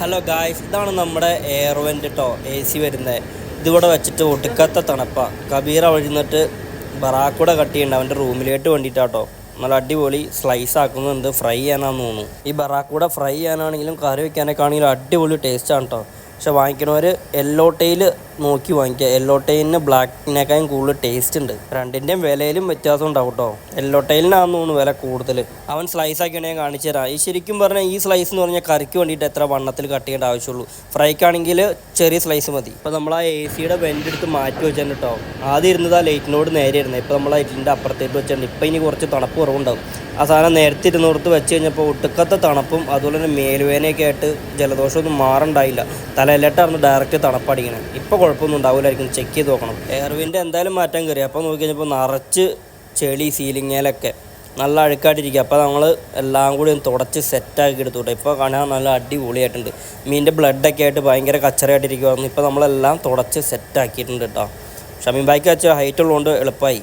Hello guys ഇതാണ് നമ്മുടെ എയർവെന്റ് കേട്ടോ എ സി വരുന്നത് ഇതിവിടെ വെച്ചിട്ട് ഒടുക്കത്തെ തണുപ്പ. കബീറ വഴിന്നിട്ട് ബറാക്കൂടെ കട്ട് ചെയ്യണ്ട. അവന്റെ റൂമിലേക്ക് വേണ്ടിയിട്ടാട്ടോ നല്ല അടിപൊളി സ്ലൈസ് ആക്കുന്നുണ്ട്. ഫ്രൈ ചെയ്യാനാന്ന് തോന്നുന്നു. ഈ ബറാക്കൂടെ ഫ്രൈ ചെയ്യാനാണെങ്കിലും കറി വെക്കാനൊക്കെ ആണെങ്കിലും അടിപൊളി ടേസ്റ്റാണ് കേട്ടോ പക്ഷെ വാങ്ങിക്കണവർ യെല്ലോ ടൈൽ നോക്കി വാങ്ങിക്കുക. യെല്ലോ ടൈലിന് ബ്ലാക്കിനേക്കാളും കൂടുതൽ ടേസ്റ്റ് ഉണ്ട്. രണ്ടിന്റെയും വിലയിലും വ്യത്യാസം ഉണ്ടാവും കേട്ടോ യെല്ലോ ടൈലിനാന്ന് തോന്നുന്നു വില കൂടുതൽ അവൻ സ്ലൈസ് ആക്കിയാണ് ഞാൻ കാണിച്ചു തരാം. ഈ ശരിക്കും പറഞ്ഞാൽ ഈ സ്ലൈസ് എന്ന് പറഞ്ഞാൽ കറിക്ക് വേണ്ടിയിട്ട് എത്ര വണ്ണത്തിൽ കട്ട് ചെയ്യേണ്ട ആവശ്യമുള്ളൂ. ഫ്രൈക്കാണെങ്കിൽ ചെറിയ സ്ലൈസ് മതി. ഇപ്പോൾ നമ്മൾ ആ എ സിയുടെ വെന്റ് എടുത്ത് മാറ്റി വെച്ചാൽ കേട്ടോ ആദ്യം ഇരുന്നത് ആ ലൈറ്റിനോട് നേരെ ഇരുന്നത് ഇപ്പോൾ നമ്മൾ ലൈറ്റിന്റെ അപ്പുറത്തേക്ക് വെച്ചിട്ടുണ്ട് ഇപ്പോൾ ഇനി കുറച്ച് തണുപ്പ് കുറവുണ്ടാവും. ആ സാധനം നേരത്തെ ഇരുന്നോടത്ത് വെച്ച് കഴിഞ്ഞപ്പോൾ ഒട്ടുക്കത്തെ തണുപ്പും അതുപോലെ തന്നെ മേലുവേനയൊക്കെ ആയിട്ട് ജലദോഷമൊന്നും മാറണ്ടായില്ല. തലയിലട്ടായിരുന്നു ഡയറക്റ്റ് തണുപ്പടിക്കണേ. ഇപ്പോൾ കുഴപ്പമൊന്നും ഉണ്ടാവില്ലായിരിക്കും ചെക്ക് ചെയ്ത് നോക്കണം. എയർവിന്റെ എന്തായാലും മാറ്റാൻ കയറി അപ്പോൾ നോക്കി കഴിഞ്ഞപ്പോൾ നിറച്ച് ചെളി സീലിങ്ങേലൊക്കെ നല്ല അഴുക്കായിട്ടിരിക്കുക. അപ്പോൾ നമ്മൾ എല്ലാം കൂടി ഒന്ന് തുടച്ച് സെറ്റാക്കി എടുത്തു കേട്ടോ. ഇപ്പോൾ കാണാൻ നല്ല അടിപൊളിയായിട്ടുണ്ട്. മീനിന്റെ ബ്ലഡൊക്കെ ആയിട്ട് ഭയങ്കര കച്ചറയായിട്ടിരിക്കുവായിരുന്നു. ഇപ്പോൾ നമ്മളെല്ലാം തുടച്ച് സെറ്റാക്കിയിട്ടുണ്ട് കേട്ടോ. ഷമീൻ ബായിക്ക് വെച്ച ഹൈറ്റ് ഉള്ളതുകൊണ്ട് എളുപ്പമായി.